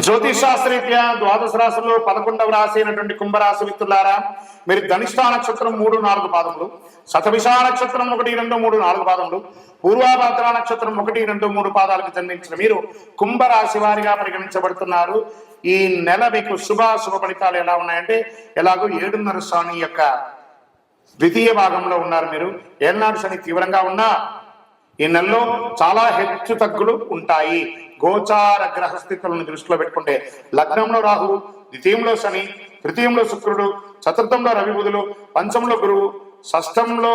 జ్యోతిషాస్త్రీత్యా ద్వాదశ రాశుల్లో పదకొండవ రాశి అయినటువంటి కుంభరాశి మిత్రులారా మీరు ధనిష్టా నక్షత్రం మూడు నాలుగు పాదములు శతభిష నక్షత్రం ఒకటి రెండు మూడు నాలుగు పాదములు పూర్వాభాద్ర నక్షత్రం ఒకటి రెండు మూడు పాదాలకు జన్మించిన మీరు కుంభరాశి వారిగా పరిగణించబడుతున్నారు. ఈ నెల మీకు శుభ శుభ ఫలితాలు ఎలా ఉన్నాయంటే ఎలాగో ఏడున్నర స్వామి యొక్క ద్వితీయ భాగంలో ఉన్నారు మీరు. ఏనాడు శని తీవ్రంగా ఉన్నా ఈ నెలలో చాలా హెచ్చు తగ్గులు ఉంటాయి. గోచార గ్రహ స్థితులను దృష్టిలో పెట్టుకుంటే లగ్నంలో రాహువు ద్వితీయంలో శని తృతీయంలో శుక్రుడు చతుర్థంలో రవి బుధులు పంచంలో గురువు షష్టంలో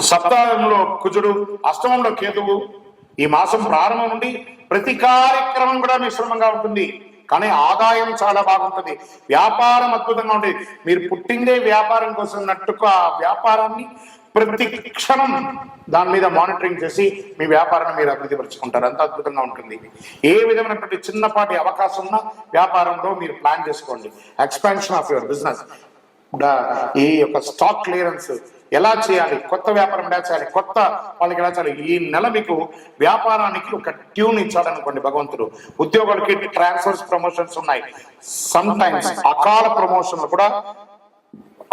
సప్తాహంలో కుజుడు అష్టమంలో కేతువు. ఈ మాసం ప్రారంభం నుండి ప్రతి కార్యక్రమం కూడా మిశ్రమంగా ఉంటుంది. కానీ ఆదాయం చాలా బాగుంటుంది. వ్యాపారం అద్భుతంగా ఉంటుంది. మీరు పుట్టిందే వ్యాపారం కోసం నట్టుకు ఆ వ్యాపారాన్ని ప్రతి క్షణం దాని మీద మానిటరింగ్ చేసి మీ వ్యాపారాన్ని మీరు అభివృద్ధిపరుచుకుంటారు అంత అద్భుతంగా ఉంటుంది. ఏ విధమైనటువంటి చిన్నపాటి అవకాశం ఉన్న వ్యాపారంలో మీరు ప్లాన్ చేసుకోండి. ఎక్స్పాన్షన్ ఆఫ్ యువర్ బిజినెస్ ఈ యొక్క స్టాక్ క్లియరెన్స్ ఎలా చేయాలి? కొత్త వ్యాపారం ఎలా చేయాలి? కొత్త వాళ్ళకి ఎలా చేయాలి? ఈ నెల మీకు వ్యాపారానికి ఒక ట్యూన్ ఇచ్చాడనుకోండి భగవంతుడు. ఉద్యోగులకి ట్రాన్స్ఫర్స్ ప్రమోషన్స్ ఉన్నాయి. సమ్ టైమ్స్ అకాల ప్రమోషన్లు కూడా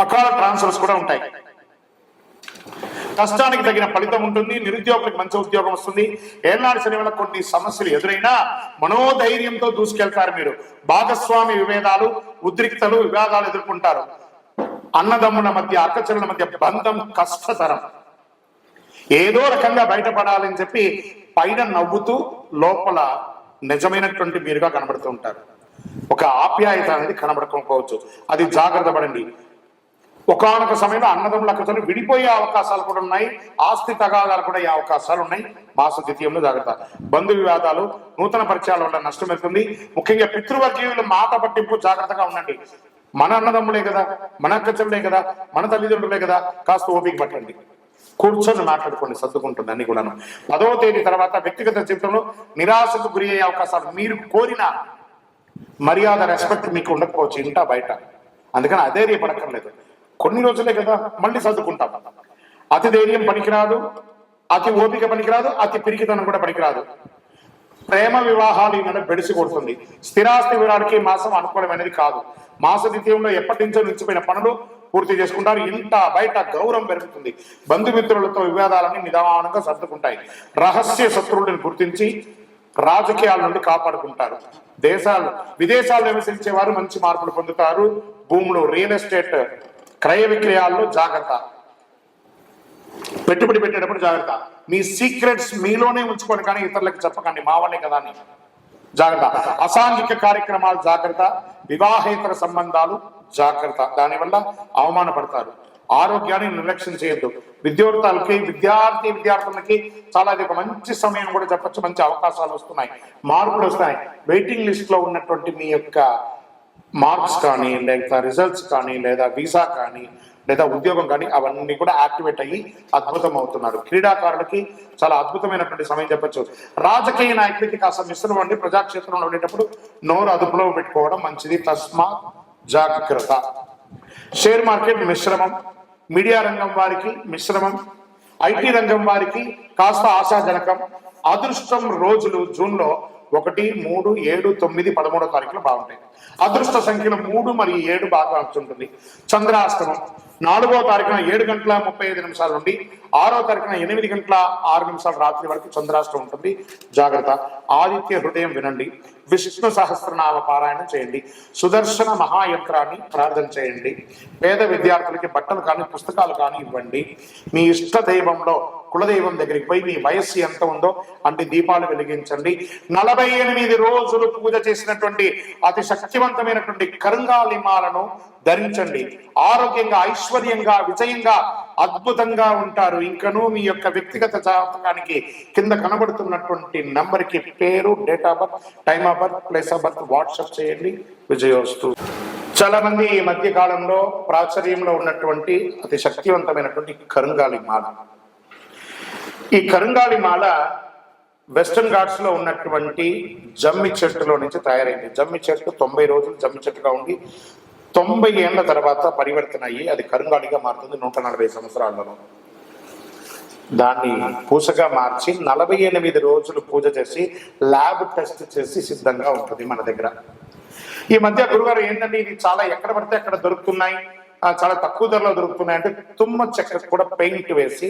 అకాల ట్రాన్స్ఫర్స్ కూడా ఉంటాయి. కష్టానికి తగిన ఫలితం ఉంటుంది నిరుద్యోగులకు మంచి ఉద్యోగం వస్తుంది. ఏనాడు శని వల్ల కొన్ని సమస్యలు ఎదురైనా మనోధైర్యంతో దూసుకెళ్తారు మీరు. భాగస్వామి విభేదాలు ఉద్రిక్తలు వివాదాలు ఎదుర్కొంటారు. అన్నదమ్ముల మధ్య అక్కచెల్లెల మధ్య బంధం కష్టతరం. ఏదో రకంగా బయటపడాలని చెప్పి పైన నవ్వుతూ లోపల నిజమైనటువంటి మీరుగా కనబడుతూ ఉంటారు. ఒక ఆప్యాయత అనేది కనబడకపోవచ్చు. అది జాగ్రత్త పడండి. ఒకనొక సమయంలో అన్నదమ్ముల అక్కచెల్లి విడిపోయే అవకాశాలు కూడా ఉన్నాయి. ఆస్తి తగాదాలు కూడా అయ్యే అవకాశాలు ఉన్నాయి. మాస ద్వితీయంలో జాగ్రత్త. బంధు వివాదాలు నూతన పరిచయాల వల్ల నష్టం అవుతుంది ముఖ్యంగా పితృవర్గీయులు మాట పట్టింపు జాగ్రత్తగా ఉండండి. మన అన్నదమ్ములే కదా మన అక్కచెల్లే కదా మన తల్లిదండ్రులే కదా కాస్త ఓపిక పట్టండి. కూర్చొని మాట్లాడుకోండి సర్దుకుంటుంది అన్ని కూడాను. పదవ తేదీ తర్వాత వ్యక్తిగత జీవితంలో నిరాశకు గురి అయ్యే అవకాశాలు మీరు కోరిన మర్యాద రెస్పెక్ట్ మీకు ఉండకపోవచ్చు ఇంటా బయట. అందుకని అధైర్యపడక్కర్లేదు. కొన్ని రోజులే కదా మళ్ళీ సర్దుకుంటాం. అతి ధైర్యం పనికిరాదు అతి ఓపిక పనికిరాదు అతి పిరికితనం కూడా పనికిరాదు. ప్రేమ వివాహాలు ఈ బెడిసి కొడుతుంది. స్థిరాస్తి వివరాలకి మాసం అనుకూలమైనది కాదు. మాస ద్వితీయంలో ఎప్పటి నుంచో నిలిచిపోయిన పనులు పూర్తి చేసుకుంటారు. ఇంట బయట గౌరవం పెరుగుతుంది. బంధుమిత్రులతో వివాదాలన్నీ నిదానంగా సర్దుకుంటాయి. రహస్య శత్రువులను గుర్తించి రాజకీయాల నుండి కాపాడుకుంటారు. దేశాలు విదేశాల్లో నివసించే వారు మంచి మార్పులు పొందుతారు. భూములు రియల్ ఎస్టేట్ క్రయ విక్రయాల్లో జాగ్రత్త. పెట్టుబడి పెట్టేటప్పుడు జాగ్రత్త. మీ సీక్రెట్స్ మీలోనే ఉంచుకొని కానీ ఇతరులకు చెప్పకండి మా వాళ్ళే కదా అని. జాగ్రత్త. అసాంఘిక కార్యక్రమాలు జాగ్రత్త. వివాహేతర సంబంధాలు జాగ్రత్త. దానివల్ల అవమానపడతారు. ఆరోగ్యాన్ని నిర్లక్ష్యం చేయొద్దు. విద్యార్థులకి విద్యార్థి విద్యార్థులకి చాలా ఒక మంచి సమయం కూడా చెప్పచ్చు మంచి అవకాశాలు వస్తున్నాయి. మార్పులు వస్తున్నాయి. వెయిటింగ్ లిస్ట్లో ఉన్నటువంటి మీ యొక్క మార్క్స్ కానీ లేదా రిజల్ట్స్ కానీ లేదా వీసా కానీ లేదా ఉద్యోగం కానీ అవన్నీ కూడా యాక్టివేట్ అయ్యి అద్భుతం అవుతున్నారు క్రీడాకారులకి చాలా అద్భుతమైనటువంటి సమయం చెప్పచ్చు. రాజకీయ నాయకులకి కాస్త మిశ్రమం అండి. ప్రజాక్షేత్రంలో ఉండేటప్పుడు నోరు అదుపులో పెట్టుకోవడం మంచిది. తస్మా జాగ్రత్త. షేర్ మార్కెట్ మిశ్రమం. మీడియా రంగం వారికి మిశ్రమం. ఐటీ రంగం వారికి కాస్త ఆశాజనకం. అదృష్టం రోజులు. జూన్లో ఒకటి మూడు ఏడు తొమ్మిది పదమూడో తారీఖులు బాగుంటాయి. అదృష్ట సంఖ్యలు మూడు మరియు ఏడు బాగా ఉంటుంది చంద్రాష్టమం నాలుగో తారీఖున ఏడు గంటల ముప్పై ఐదు నిమిషాల నుండి ఆరో తారీఖున ఎనిమిది గంటల ఆరు నిమిషాల రాత్రి వరకు చంద్రాష్టం ఉంటుంది. జాగ్రత్త. ఆదిత్య హృదయం వినండి. విష్ణు సహస్రనామ పారాయణం చేయండి. సుదర్శన మహాయంత్రాన్ని ప్రార్థన చేయండి. పేద విద్యార్థులకి బట్టలు కానీ పుస్తకాలు కానీ ఇవ్వండి. మీ ఇష్ట దైవంలో కులదైవం దగ్గరికి పోయి మీ వయస్సు ఎంత ఉందో అంటే దీపాలు వెలిగించండి. నలభై ఎనిమిది రోజులు పూజ చేసినటువంటి అతి శక్తివంతమైనటువంటి కరుంగాలిమాలను ధరించండి. ఆరోగ్యంగా ఐశ్వర్యంగా విజయంగా అద్భుతంగా ఉంటారు. ఇంకను మీ యొక్క వ్యక్తిగత జాతకానికి కింద కనబడుతున్నటువంటి నంబర్కి పేరు date of birth time of birth place of birth WhatsApp చేయండి. విజయోస్తు. చాలా మంది ఈ మధ్య కాలంలో ప్రాచుర్యంలో ఉన్నటువంటి అతి శక్తివంతమైనటువంటి కరుంగాలి మాల ఈ కరుంగాలి మాల వెస్టర్న్ ఘాట్స్లో ఉన్నటువంటి జమ్మి చెట్టులో నుంచి తయారైంది. జమ్మి చెట్టు తొంభై రోజులు జమ్మి చెట్టుగా ఉండి తొంభై ఏళ్ళ తర్వాత పరివర్తన అయ్యి అది కరుంగాలిగా మారుతుంది నూట నలభై సంవత్సరాలలో దాన్ని పూసగా మార్చి నలభై ఎనిమిది రోజులు పూజ చేసి ల్యాబ్ టెస్ట్ చేసి సిద్ధంగా ఉంటుంది మన దగ్గర. ఈ మధ్య గురుగారు ఏంటంటే ఇది చాలా ఎక్కడ పడితే అక్కడ దొరుకుతున్నాయి చాలా తక్కువ ధరలో దొరుకుతున్నాయి అంటే తుమ్మ చెక్కకు కూడా పెయింట్ వేసి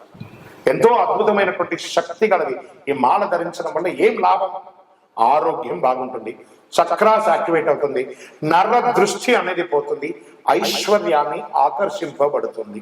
ఎంతో అద్భుతమైనటువంటి శక్తి గలది. ఈ మాల ధరించడం వల్ల ఏం లాభం? ఆరోగ్యం బాగుంటుంది. చక్రాస్ యాక్టివేట్ అవుతుంది. నర్ర దృష్టి అనేది పోతుంది. ఐశ్వర్యాన్ని ఆకర్షింపబడుతుంది.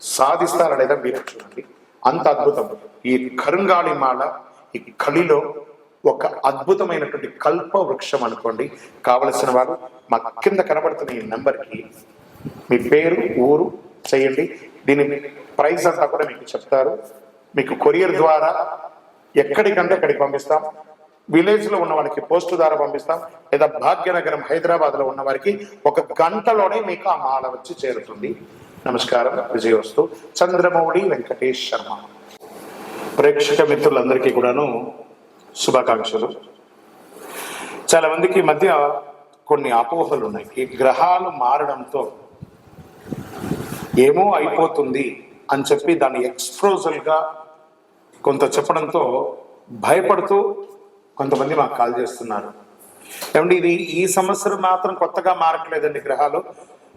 సాధిస్తారా మీరు చూడండి. అంత అద్భుతం. ఈ కరుంగాళి మాల ఈ కలిలో ఒక అద్భుతమైనటువంటి కల్ప వృక్షం అనుకోండి. కావలసిన వారు మా కింద కనబడుతున్న ఈ నెంబర్కి మీ పేరు ఊరు చేయండి. దీని ప్రైస్ అంతా కూడా మీకు చెప్తారు. మీకు కొరియర్ ద్వారా ఎక్కడికంటే అక్కడికి పంపిస్తాం. విలేజ్లో ఉన్న వారికి పోస్ట్ ద్వారా పంపిస్తాం. లేదా భాగ్యనగరం హైదరాబాద్లో ఉన్న వారికి ఒక గంటలోనే మీకు ఆ మాల వచ్చి చేరుతుంది. నమస్కారం. విజయవస్తు. చంద్రమౌళి వెంకటేష్ శర్మ. ప్రేక్షక మిత్రులందరికీ కూడాను శుభాకాంక్షలు. చాలా మందికి మధ్య కొన్ని అపోహలు ఉన్నాయి. ఈ గ్రహాలు మారడంతో ఏమో అయిపోతుంది అని చెప్పి దాన్ని ఎక్స్ప్రోజల్గా కొంత చెప్పడంతో భయపడుతూ కొంతమంది మాకు కాల్ చేస్తున్నారు. ఏమంటే ఇది ఈ సంవత్సరం మాత్రం కొత్తగా మారట్లేదండి గ్రహాలు.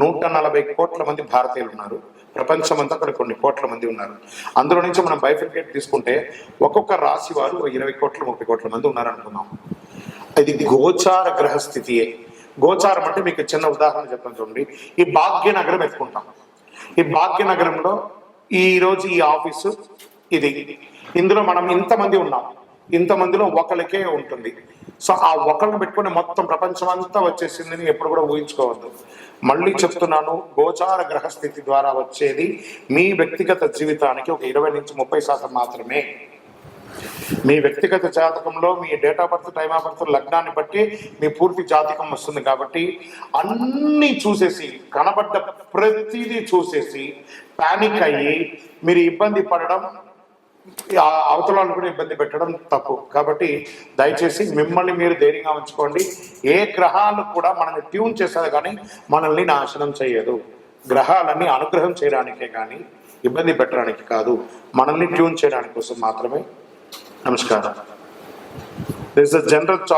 నూట నలభై కోట్ల మంది భారతీయులు ఉన్నారు. ప్రపంచం అంతా కూడా కొన్ని కోట్ల మంది ఉన్నారు. అందులో నుంచి మనం బైఫికేట్ తీసుకుంటే ఒక్కొక్క రాశి వారు ఇరవై కోట్ల ముప్పై కోట్ల మంది ఉన్నారు అనుకున్నాం ఇది గోచార గ్రహస్థితియే. గోచారం అంటే మీకు చిన్న ఉదాహరణ చెప్తాను చూడండి. ఈ భాగ్యనగరం ఎత్తుకుంటాం. ఈ భాగ్యనగరంలో ఈరోజు ఈ ఆఫీసు ఇది. ఇందులో మనం ఇంతమంది ఉన్నాం. ఇంతమందిలో ఒకరికే ఉంటుంది. సో ఆ ఒకరిని పెట్టుకుని మొత్తం ప్రపంచం అంతా వచ్చేసిందని ఎప్పుడు కూడా ఊహించుకోవద్దు. మళ్ళీ చెప్తున్నాను గోచార గ్రహ స్థితి ద్వారా వచ్చేది మీ వ్యక్తిగత జీవితానికి ఒక ఇరవై నుంచి ముప్పై శాతం మాత్రమే. మీ వ్యక్తిగత జాతకంలో మీ date of birth time of birth లగ్నాన్ని బట్టి మీ పూర్తి జాతకం వస్తుంది కాబట్టి అన్ని చూసేసి కనబడ్డ ప్రతిదీ చూసేసి పానిక్ అయ్యి మీరు ఇబ్బంది పడడం అవతల కూడా ఇబ్బంది పెట్టడం తప్పు. కాబట్టి దయచేసి మిమ్మల్ని మీరు ధైర్యంగా ఉంచుకోండి. ఏ గ్రహాలు కూడా మనల్ని ట్యూన్ చేసేది కానీ మనల్ని నాశనం చేయదు. గ్రహాలన్నీ అనుగ్రహం చేయడానికే కానీ ఇబ్బంది పెట్టడానికి కాదు. మనల్ని ట్యూన్ చేయడానికి కోసం మాత్రమే. నమస్కారం. This general